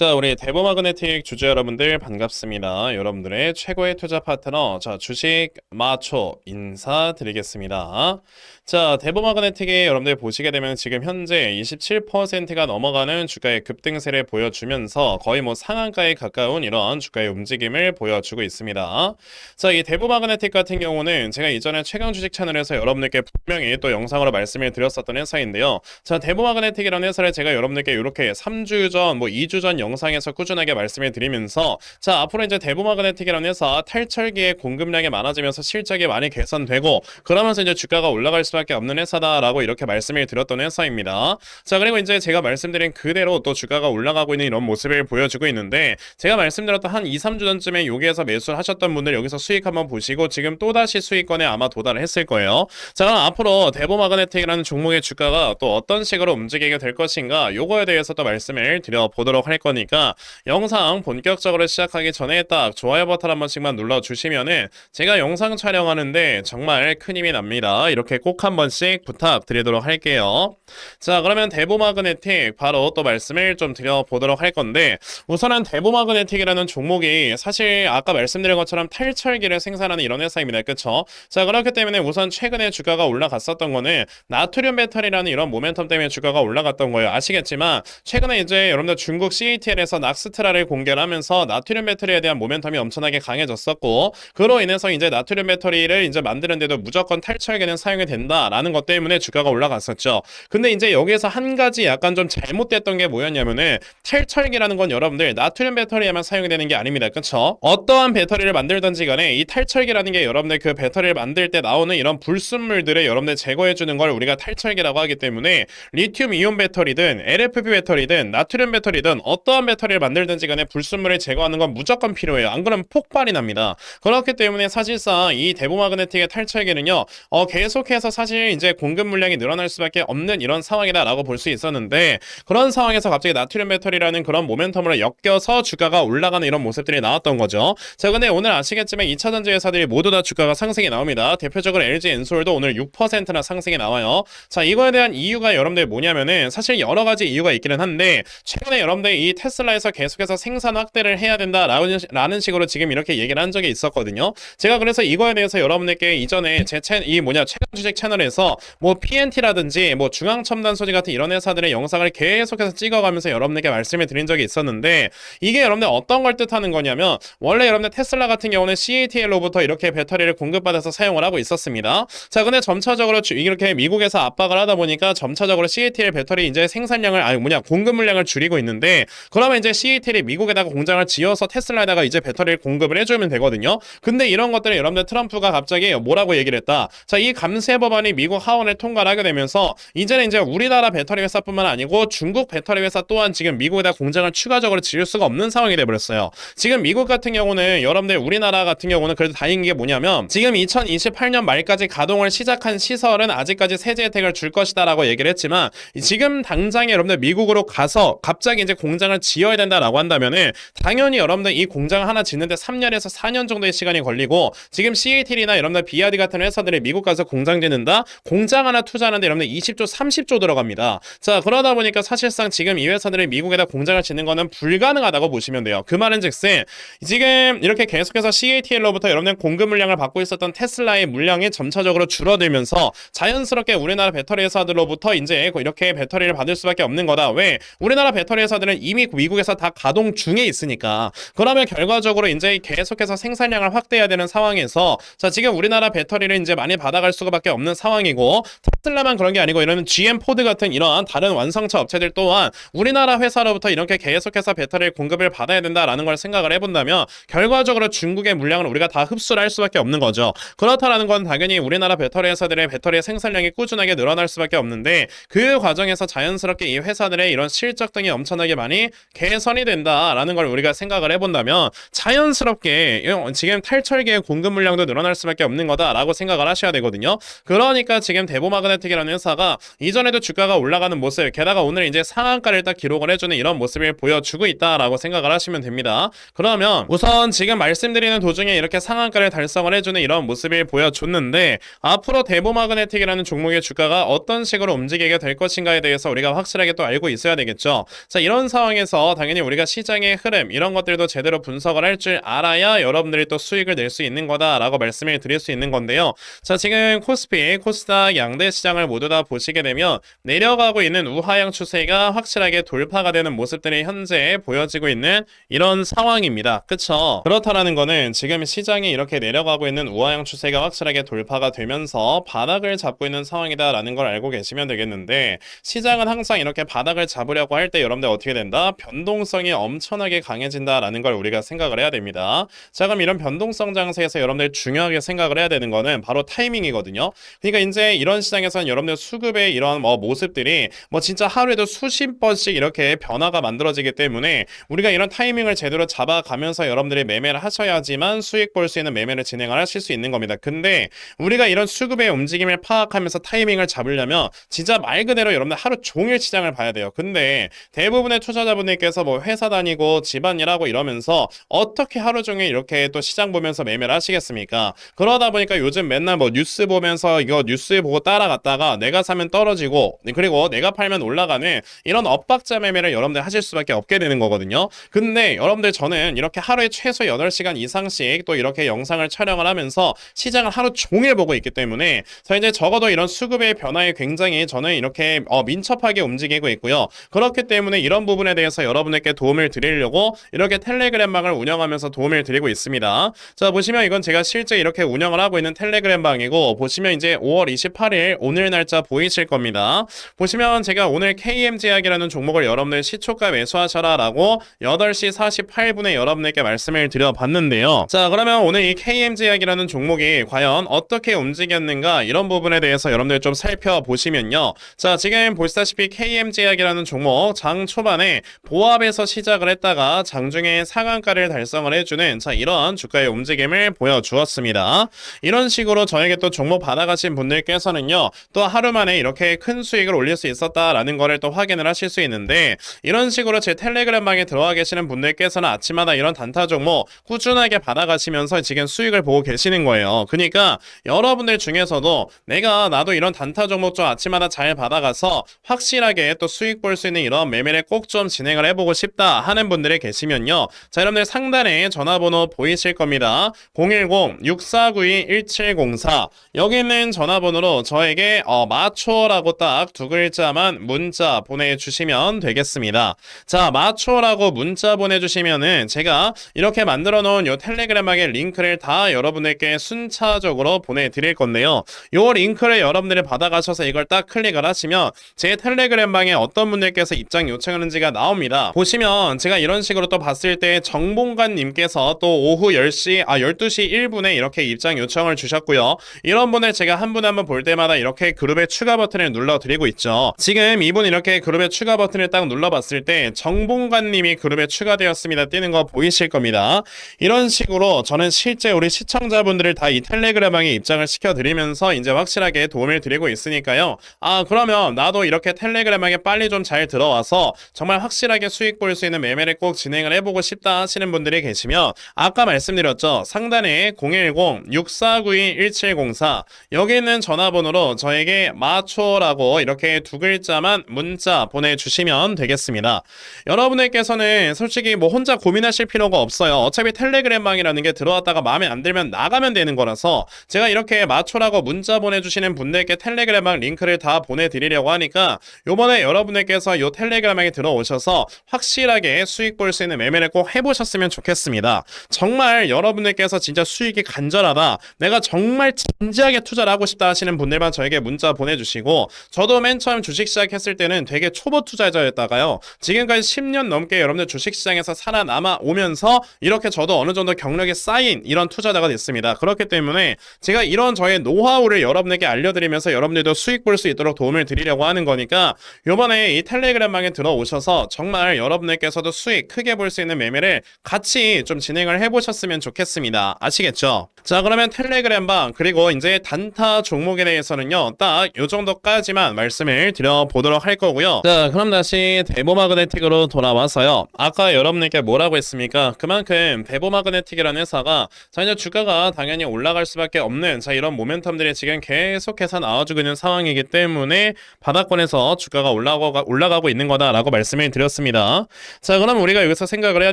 자, 우리 대보 마그네틱 주주 여러분들 반갑습니다. 여러분들의 최고의 투자 파트너, 자, 주식 마초 인사드리겠습니다. 자, 대보 마그네틱이 여러분들 보시게 되면 지금 현재 27%가 넘어가는 주가의 급등세를 보여주면서 거의 뭐 상한가에 가까운 이런 주가의 움직임을 보여주고 있습니다. 자, 이 대보 마그네틱 같은 경우는 제가 이전에 최강 주식 채널에서 여러분들께 분명히 또 영상으로 말씀을 드렸었던 회사인데요. 자, 대보 마그네틱이라는 회사를 제가 여러분들께 이렇게 3주 전, 뭐 2주 전 영 상에서 꾸준하게 말씀을 드리면서 자, 앞으로 이제 대보마그네틱이라는 회사 탈철기의 공급량이 많아지면서 실적이 많이 개선되고 그러면서 이제 주가가 올라갈 수밖에 없는 회사다라고 이렇게 말씀을 드렸던 회사입니다. 자, 그리고 이제 제가 말씀드린 그대로 또 주가가 올라가고 있는 이런 모습을 보여주고 있는데 제가 말씀드렸던 한 2, 3주 전쯤에 여기에서 매수를 하셨던 분들 여기서 수익 한번 보시고 지금 또다시 수익권에 아마 도달을 했을 거예요. 자, 그럼 앞으로 대보마그네틱이라는 종목의 주가가 또 어떤 식으로 움직이게 될 것인가 요거에 대해서 또 말씀을 드려보도록 할 거니 까 영상 본격적으로 시작하기 전에 딱 좋아요 버튼 한 번씩만 눌러주시면은 제가 영상 촬영하는데 정말 큰 힘이 납니다. 이렇게 꼭 한 번씩 부탁드리도록 할게요. 자, 그러면 대보 마그네틱 바로 또 말씀을 좀 드려보도록 할 건데 우선은 대보 마그네틱이라는 종목이 사실 아까 말씀드린 것처럼 탈철기를 생산하는 이런 회사입니다. 그쵸? 자, 그렇기 때문에 우선 최근에 주가가 올라갔었던 거는 나트륨 배터리라는 이런 모멘텀 때문에 주가가 올라갔던 거예요. 아시겠지만 최근에 이제 여러분들 중국 CATL에서 낙스트라를 공개를 하면서 나트륨 배터리에 대한 모멘텀이 엄청나게 강해졌었고 그로 인해서 이제 나트륨 배터리를 이제 만드는데도 무조건 탈철기는 사용이 된다라는 것 때문에 주가가 올라갔었죠. 근데 이제 여기에서 한 가지 약간 좀 잘못됐던 게 뭐였냐면은 탈철기라는 건 여러분들 나트륨 배터리에만 사용이 되는 게 아닙니다. 그쵸? 어떠한 배터리를 만들든지 간에 이 탈철기라는 게 여러분들 그 배터리를 만들 때 나오는 이런 불순물들을 여러분들 제거해 주는 걸 우리가 탈철기라고 하기 때문에 리튬 이온 배터리든 LFP 배터리든 나트륨 배터리든 어 떠한 배터리를 만들든지 간에 불순물을 제거하는 건 무조건 필요해요. 안 그러면 폭발이 납니다. 그렇기 때문에 사실상 이 대보마그네틱의 탈철기는요. 어, 계속해서 사실 이제 공급 물량이 늘어날 수밖에 없는 이런 상황이다라고 볼 수 있었는데 그런 상황에서 갑자기 나트륨 배터리라는 그런 모멘텀으로 엮여서 주가가 올라가는 이런 모습들이 나왔던 거죠. 자, 근데 오늘 아시겠지만 2차 전지 회사들이 모두 다 주가가 상승이 나옵니다. 대표적으로 LG 엔솔도 오늘 6%나 상승이 나와요. 자, 이거에 대한 이유가 여러분들 뭐냐면은 사실 여러 가지 이유가 있기는 한데 최근에 여러분들 이 테슬라에서 계속해서 생산 확대를 해야 된다라는 식으로 지금 이렇게 얘기를 한 적이 있었거든요. 제가 그래서 이거에 대해서 여러분들께 이전에 제 채, 이 뭐냐 최강 주식 채널에서 뭐 PNT라든지 뭐 중앙 첨단 소지 같은 이런 회사들의 영상을 계속해서 찍어가면서 여러분들께 말씀을 드린 적이 있었는데 이게 여러분들 어떤 걸 뜻하는 거냐면 원래 여러분들 테슬라 같은 경우는 CATL로부터 이렇게 배터리를 공급받아서 사용을 하고 있었습니다. 자, 근데 점차적으로 주- 이렇게 미국에서 압박을 하다 보니까 점차적으로 CATL 배터리 이제 생산량을 아니 뭐냐 공급 물량을 줄이고 있는데 그러면 이제 CATL이 미국에다가 공장을 지어서 테슬라에다가 이제 배터리를 공급을 해주면 되거든요. 근데 이런 것들을 여러분들 트럼프가 갑자기 뭐라고 얘기를 했다. 자, 이 감세 법안이 미국 하원을 통과를 하게 되면서 이제는 이제 우리나라 배터리 회사뿐만 아니고 중국 배터리 회사 또한 지금 미국에다 공장을 추가적으로 지을 수가 없는 상황이 돼버렸어요. 지금 미국 같은 경우는 여러분들 우리나라 같은 경우는 그래도 다행인 게 뭐냐면 지금 2028년 말까지 가동을 시작한 시설은 아직까지 세제 혜택을 줄 것이다라고 얘기를 했지만 지금 당장에 여러분들 미국으로 가서 갑자기 이제 공장을 지어야 된다라고 한다면은 당연히 여러분들 이 공장 하나 짓는데 3년에서 4년 정도의 시간이 걸리고 지금 CATL이나 여러분들 BRD 같은 회사들이 미국 가서 공장 짓는다 공장 하나 투자하는데 여러분들 20조 30조 들어갑니다. 자 그러다 보니까 사실상 지금 이 회사들이 미국에다 공장을 짓는 거는 불가능하다고 보시면 돼요. 그 말은즉슨 지금 이렇게 계속해서 CATL로부터 여러분들 공급 물량을 받고 있었던 테슬라의 물량이 점차적으로 줄어들면서 자연스럽게 우리나라 배터리 회사들로부터 이제 이렇게 배터리를 받을 수밖에 없는 거다. 왜? 우리나라 배터리 회사들은 이미 미국에서 다 가동 중에 있으니까. 그러면 결과적으로 이제 계속해서 생산량을 확대해야 되는 상황에서 자 지금 우리나라 배터리를 이제 많이 받아갈 수밖에 없는 상황이고 테슬라만 그런 게 아니고 이런 GM 포드 같은 이러한 다른 완성차 업체들 또한 우리나라 회사로부터 이렇게 계속해서 배터리 공급을 받아야 된다라는 걸 생각을 해본다면 결과적으로 중국의 물량을 우리가 다 흡수를 할 수밖에 없는 거죠. 그렇다라는 건 당연히 우리나라 배터리 회사들의 배터리 생산량이 꾸준하게 늘어날 수밖에 없는데 그 과정에서 자연스럽게 이 회사들의 이런 실적 등이 엄청나게 많이 개선이 된다라는 걸 우리가 생각을 해본다면 자연스럽게 지금 탈철기의 공급 물량도 늘어날 수밖에 없는 거다라고 생각을 하셔야 되거든요. 그러니까 지금 대보마그네틱이라는 회사가 이전에도 주가가 올라가는 모습 게다가 오늘 이제 상한가를 딱 기록을 해주는 이런 모습을 보여주고 있다라고 생각을 하시면 됩니다. 그러면 우선 지금 말씀드리는 도중에 이렇게 상한가를 달성을 해주는 이런 모습을 보여줬는데 앞으로 대보마그네틱이라는 종목의 주가가 어떤 식으로 움직이게 될 것인가에 대해서 우리가 확실하게 또 알고 있어야 되겠죠. 자 이런 상황에서 통 해서 당연히 우리가 시장의 흐름 이런 것들도 제대로 분석을 할 줄 알아야 여러분들이 또 수익을 낼 수 있는 거다라고 말씀을 드릴 수 있는 건데요. 자, 지금 코스피, 코스닥 양대 시장을 모두 다 보시게 되면 내려가고 있는 우하향 추세가 확실하게 돌파가 되는 모습들이 현재 보여지고 있는 이런 상황입니다. 그쵸? 그렇다라는 거는 지금 시장이 이렇게 내려가고 있는 우하향 추세가 확실하게 돌파가 되면서 바닥을 잡고 있는 상황이다라는 걸 알고 계시면 되겠는데 시장은 항상 이렇게 바닥을 잡으려고 할 때 여러분들 어떻게 된다? 변동성이 엄청나게 강해진다라는 걸 우리가 생각을 해야 됩니다. 자, 그럼 이런 변동성 장세에서 여러분들 중요하게 생각을 해야 되는 거는 바로 타이밍이거든요. 그러니까 이제 이런 시장에서는 여러분들 수급의 이런 뭐 모습들이 뭐 진짜 하루에도 수십 번씩 이렇게 변화가 만들어지기 때문에 우리가 이런 타이밍을 제대로 잡아가면서 여러분들이 매매를 하셔야지만 수익 볼 수 있는 매매를 진행을 하실 수 있는 겁니다. 근데 우리가 이런 수급의 움직임을 파악하면서 타이밍을 잡으려면 진짜 말 그대로 여러분들 하루 종일 시장을 봐야 돼요. 근데 대부분의 투자자분 들께서 뭐 회사 다니고 집안 일하고 이러면서 어떻게 하루 종일 이렇게 또 시장 보면서 매매를 하시겠습니까? 그러다 보니까 요즘 맨날 뭐 뉴스 보면서 이거 뉴스 보고 따라갔다가 내가 사면 떨어지고 그리고 내가 팔면 올라가는 이런 엇박자 매매를 여러분들 하실 수밖에 없게 되는 거거든요. 근데 여러분들 저는 이렇게 하루에 최소 8시간 이상씩 또 이렇게 영상을 촬영을 하면서 시장을 하루 종일 보고 있기 때문에 저 이제 적어도 이런 수급의 변화에 굉장히 저는 이렇게 어, 민첩하게 움직이고 있고요. 그렇기 때문에 이런 부분에 대해서 여러분에게 도움을 드리려고 이렇게 텔레그램방을 운영하면서 도움을 드리고 있습니다. 자 보시면 이건 제가 실제 이렇게 운영을 하고 있는 텔레그램방이고 보시면 이제 5월 28일 오늘 날짜 보이실 겁니다. 보시면 제가 오늘 KM제약이라는 종목을 여러분들 시초가 매수하셔라 라고 8시 48분에 여러분에게 말씀을 드려봤는데요. 자 그러면 오늘 이 KM제약이라는 종목이 과연 어떻게 움직였는가 이런 부분에 대해서 여러분들 좀 살펴보시면요. 자 지금 보시다시피 KM제약이라는 종목 장 초반에 보합에서 시작을 했다가 장중에 상한가를 달성을 해주는 자 이런 주가의 움직임을 보여주었습니다. 이런 식으로 저에게 또 종목 받아가신 분들께서는요 또 하루 만에 이렇게 큰 수익을 올릴 수 있었다라는 거를 또 확인을 하실 수 있는데 이런 식으로 제 텔레그램 방에 들어와 계시는 분들께서는 아침마다 이런 단타 종목 꾸준하게 받아가시면서 지금 수익을 보고 계시는 거예요. 그러니까 여러분들 중에서도 내가 나도 이런 단타 종목 좀 아침마다 잘 받아가서 확실하게 또 수익 볼 수 있는 이런 매매를 꼭 좀 진행 을 해보고 싶다 하는 분들이 계시면요. 자, 여러분들 상단에 전화번호 보이실 겁니다. 010-6492-1704 여기 있는 전화번호로 저에게 어, 마초라고 딱 두 글자만 문자 보내주시면 되겠습니다. 자, 마초라고 문자 보내주시면은 제가 이렇게 만들어 놓은 요 텔레그램하게 링크를 다 여러분에게 순차적으로 보내드릴 건데요. 요 링크를 여러분들이 받아가셔서 이걸 딱 클릭을 하시면 제 텔레그램 방에 어떤 분들께서 입장 요청하는지가 나옵니다. 보시면 제가 이런 식으로 또 봤을 때 정봉관님께서 또 오후 10시, 아, 12시 1분에 이렇게 입장 요청을 주셨고요. 이런 분을 제가 한 분 한 분 볼 때마다 이렇게 그룹의 추가 버튼을 눌러드리고 있죠. 지금 이분 이렇게 그룹의 추가 버튼을 딱 눌러봤을 때 정봉관님이 그룹에 추가되었습니다. 뜨는 거 보이실 겁니다. 이런 식으로 저는 실제 우리 시청자분들을 다 이 텔레그램방에 입장을 시켜드리면서 이제 확실하게 도움을 드리고 있으니까요. 아 그러면 나도 이렇게 텔레그램방에 빨리 좀 잘 들어와서 정말 확실하게 수익 볼 수 있는 매매를 꼭 진행을 해보고 싶다 하시는 분들이 계시면 아까 말씀드렸죠. 상단에 010-6492-1704 여기 있는 전화번호로 저에게 마초라고 이렇게 두 글자만 문자 보내주시면 되겠습니다. 여러분들께서는 솔직히 뭐 혼자 고민하실 필요가 없어요. 어차피 텔레그램방이라는 게 들어왔다가 마음에 안 들면 나가면 되는 거라서 제가 이렇게 마초라고 문자 보내주시는 분들께 텔레그램방 링크를 다 보내드리려고 하니까 요번에 여러분들께서 요 텔레그램방에 들어오셔서 확실하게 수익 볼 수 있는 매매를 꼭 해보셨으면 좋겠습니다. 정말 여러분들께서 진짜 수익이 간절하다. 내가 정말 진지하게 투자를 하고 싶다 하시는 분들만 저에게 문자 보내주시고 저도 맨 처음 주식 시작했을 때는 되게 초보 투자자였다가요. 지금까지 10년 넘게 여러분들 주식 시장에서 살아남아 오면서 이렇게 저도 어느 정도 경력이 쌓인 이런 투자자가 됐습니다. 그렇기 때문에 제가 이런 저의 노하우를 여러분에게 알려드리면서 여러분들도 수익 볼 수 있도록 도움을 드리려고 하는 거니까 요번에 이 텔레그램방에 들어오셔서 정말 여러분들께서도 수익 크게 볼 수 있는 매매를 같이 좀 진행을 해보셨으면 좋겠습니다. 아시겠죠? 자 그러면 텔레그램방 그리고 이제 단타 종목에 대해서는요 딱 요 정도까지만 말씀을 드려보도록 할 거고요 자 그럼 다시 대보 마그네틱으로 돌아와서요 아까 여러분들께 뭐라고 했습니까 그만큼 대보 마그네틱이라는 회사가 자 이제 주가가 당연히 올라갈 수밖에 없는 자 이런 모멘텀들이 지금 계속해서 나와주고 있는 상황이기 때문에 바닥권에서 주가가 올라가고, 올라가고 있는 거다라고 말씀을 드렸습니다. 자, 그럼 우리가 여기서 생각을 해야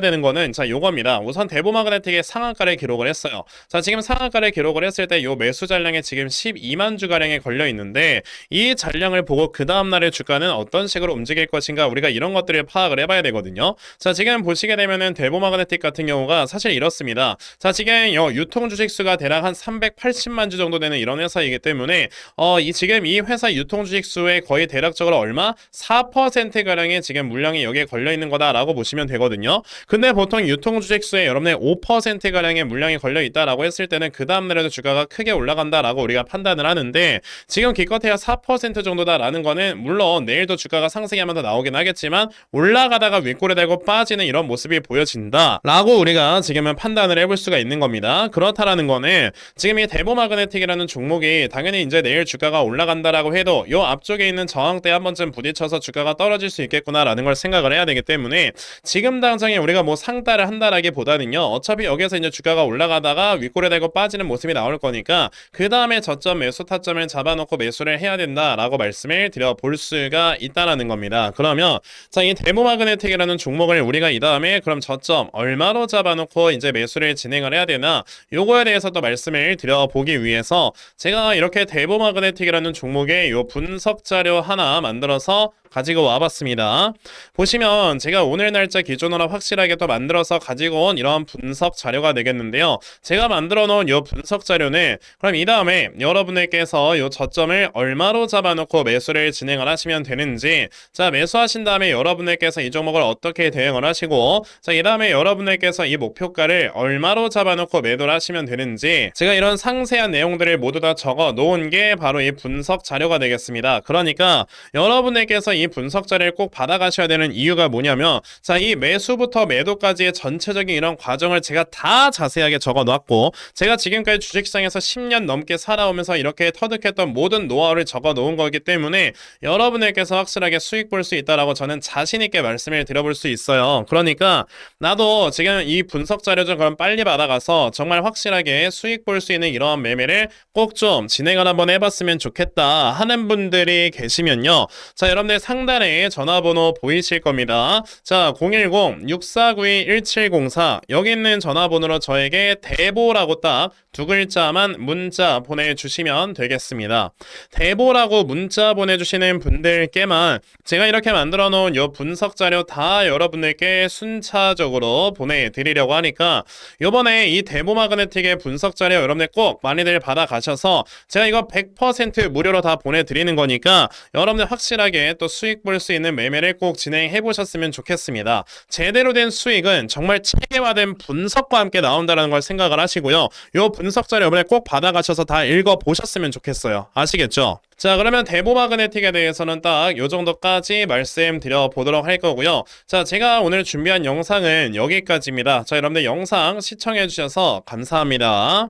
되는 거는 자, 요겁니다. 우선 대보 마그네틱의 상한가를 기록을 했어요. 자, 지금 상한가를 기록을 했을 때 요 매수 잔량에 지금 12만 주 가량에 걸려 있는데 이 잔량을 보고 그 다음 날의 주가는 어떤 식으로 움직일 것인가 우리가 이런 것들을 파악을 해봐야 되거든요. 자, 지금 보시게 되면은 대보 마그네틱 같은 경우가 사실 이렇습니다. 자, 지금 요 유통 주식 수가 대략 한 380만 주 정도 되는 이런 회사이기 때문에 어, 이 지금 이 회사 유통 주식 수의 거의 대략적으로 얼마 4% 가량의 지금 물량이 여기에 걸려 있는 거다라고 보시면 되거든요. 근데 보통 유통 주식 수에 여러분의 5% 가량의 물량이 걸려 있다라고 했을 때는 그 다음 날에도 주가가 크게 올라간다라고 우리가 판단을 하는데 지금 기껏해야 4% 정도다라는 거는 물론 내일도 주가가 상승이 한번 더 나오긴 하겠지만 올라가다가 윗골에 달고 빠지는 이런 모습이 보여진다라고 우리가 지금은 판단을 해볼 수가 있는 겁니다. 그렇다라는 거는 지금 이 대보 마그네틱이라는 종목이 당연히 이제 내일 주가가 올라간다라고 해도 요 앞쪽에 있는 저항대 한 번쯤 부딪혀서 주가가 떨어질 수 있겠구나라는 걸 생각을 해야 되기 때문에 지금 당장에 우리가 뭐 상따를 한다라기보다는요 어차피 여기서 이제 주가가 올라가다가 윗골에 달고 빠지는 모습이 나올 거니까 그 다음에 저점 매수 타점을 잡아놓고 매수를 해야 된다라고 말씀을 드려 볼 수가 있다라는 겁니다. 그러면 자이 대모 마그네틱이라는 종목을 우리가 이 다음에 그럼 저점 얼마로 잡아놓고 이제 매수를 진행을 해야 되나 요거에 대해서 또 말씀을 드려보기 위해서 제가 이렇게 대보 마그네틱이라는 종목의 요 분석 자료 하나 만들어서 가지고 와봤습니다. 보시면 제가 오늘 날짜 기준으로 확실하게 또 만들어서 가지고 온 이런 분석 자료가 되겠는데요. 제가 만들어 놓은 이 분석 자료는 그럼 이 다음에 여러분들께서 이 저점을 얼마로 잡아놓고 매수를 진행을 하시면 되는지 자 매수하신 다음에 여러분들께서 이 종목을 어떻게 대응을 하시고 자이 다음에 여러분들께서 이 목표가를 얼마로 잡아놓고 매도를 하시면 되는지 제가 이런 상세한 내용들을 모두 다 적어 놓은 게 바로 이 분석 자료가 되겠습니다. 그러니까 여러분들께서 이 분석 자료를 꼭 받아가셔야 되는 이유가 뭐냐면 자 이 매수부터 매도까지의 전체적인 이런 과정을 제가 다 자세하게 적어 놨고 제가 지금까지 주식시장에서 10년 넘게 살아오면서 이렇게 터득했던 모든 노하우를 적어 놓은 거기 때문에 여러분들께서 확실하게 수익 볼 수 있다라고 저는 자신 있게 말씀을 드려볼 수 있어요. 그러니까 나도 지금 이 분석 자료 좀 그럼 빨리 받아가서 정말 확실하게 수익 볼 수 있는 이러한 매매를 꼭 좀 진행을 한번 해봤으면 좋겠다 하는 분들이 계시면요. 자 여러분들 상단에 전화번호 보이실 겁니다. 자 010-6492-1704 여기 있는 전화번호로 저에게 대보라고 딱 두 글자만 문자 보내주시면 되겠습니다. 대보라고 문자 보내주시는 분들께만 제가 이렇게 만들어 놓은 요 분석 자료 다 여러분들께 순차적으로 보내드리려고 하니까 요번에 이 대보 마그네틱의 분석 자료 여러분들 꼭 많이들 받아가셔서 제가 이거 100% 무료로 다 보내드리는 거니까 여러분들 확실하게 또 수익 볼 수 있는 매매를 꼭 진행해 보셨으면 좋겠습니다. 제대로 된 수익은 정말 체계화된 분석과 함께 나온다는 걸 생각을 하시고요. 요 분석 자료 이번에 꼭 받아가셔서 다 읽어 보셨으면 좋겠어요. 아시겠죠? 자 그러면 대보 마그네틱에 대해서는 딱 요 정도까지 말씀드려 보도록 할 거고요. 자 제가 오늘 준비한 영상은 여기까지입니다. 자 여러분들 영상 시청해 주셔서 감사합니다.